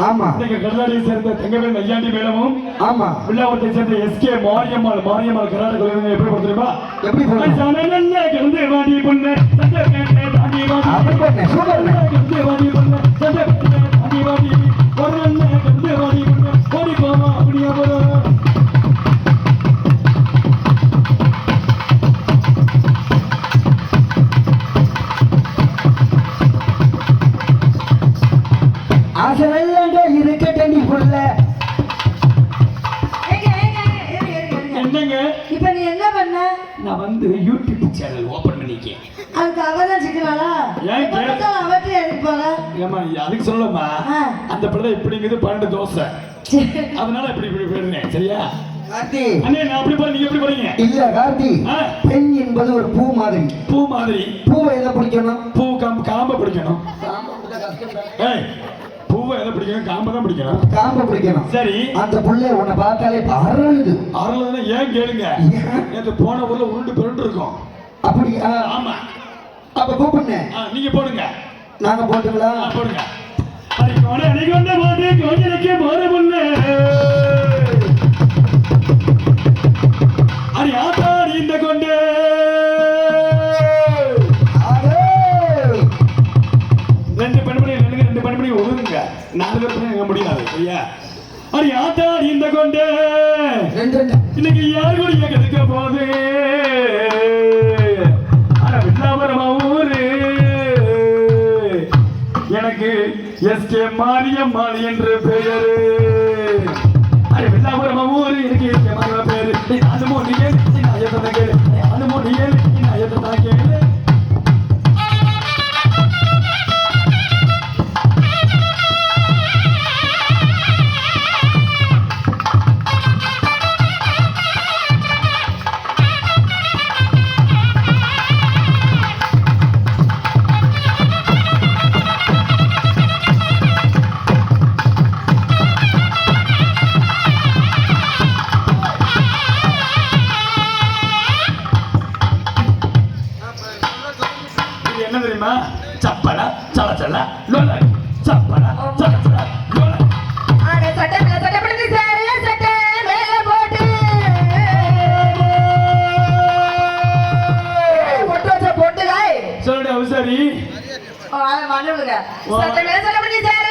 ஆமா. கடலாடியை சேர்ந்த தங்கவேல் நையாண்டி மேலமும் ஆமா. வில்லாவரத்தை சேர்ந்த எஸ்கே மாரியம்மாள் மாரியம்மாள் கர்நாடக எப்படி கொடுத்துருமா எப்படி கிடந்து வாடி பொண்ணு அப்படி ஏங்க. என்னங்க இப்ப நீ என்ன பண்ண? நான் வந்து யூடியூப் சேனல் ஓபன் பண்ணிக்கேன் அதுக்கு அவதான் சிக்கனாளா? ஏன் எப்ப கே- பார்த்தாலும் அவட்டே எடுத்து போற? ஏமா அதுக்கு சொல்லமா. அந்த பிள்ளை இப்படிங்கிறது பன்னெண்டு தோசை. அதனால இப்படி இப்படி போயிருந்தேன் சரியா? கார்த்தி. அண்ணே நான் அப்படி போறேன். நீங்க எப்படி போறீங்க? இல்ல கார்த்தி. பெண் என்பது ஒரு பூ மாதிரி. பூ மாதிரி. பூவை எதை பிடிக்கணும்? பூ காம்பு காம்ப பிடிக்கணும் ஏய் பூவை எதை பிடிக்கணும்? காம்ப தான் பிடிக்கணும். காம்பை பிடிக்கணும். சரி. அந்த புள்ள உன்னை பார்த்தாலே அருளுது அருளதுன்னா ஏன் கேளுங்க? நேற்று போன ஊர்ல உருண்டு பிறண்டு இருக்கும். அப்படி ஆமா. அப்ப கூப்பிடுங்க. நீங்க போடுங்க. நாங்க போட்டுங்களா போடுங்க. அடிக்கோணே அடிக்கொண்ட போது கோயிலுக்கு போற பொண்ணு. பெண்மணி ரெண்டு ரெண்டு பெண்மணி ஒதுங்க நாலு பேர் பண்ண முடியாது சரியா? அடி ஆத்தாடி இந்த கொண்டு. இன்னைக்கு யார் கூட கெடுக்க போகுது? அட வில்லாபுரமா ஊரு. எனக்கு எஸ்கே மாரியம்மாள் என்று பெயரு. அட வில்லாபுரமா ஊரு எனக்கு மாரியம்மா பேரு நாலு மூணு நீ நாலு மூணு கேளு என்ன தெரியுமா சப்பலா சல சல லோல சப்பலா சல சல லோல ஆட சட்டை மேல சட்டை பிடிச்சு சேரு, சட்டை மேல போட்டு. பொட்டு வச்ச பொட்டுகாய். சொல்லுடைய அவசாரி ஓ, அதை மறந்துடுங்க. சட்டை மேல சட்டை பிடிச்சு சேரு,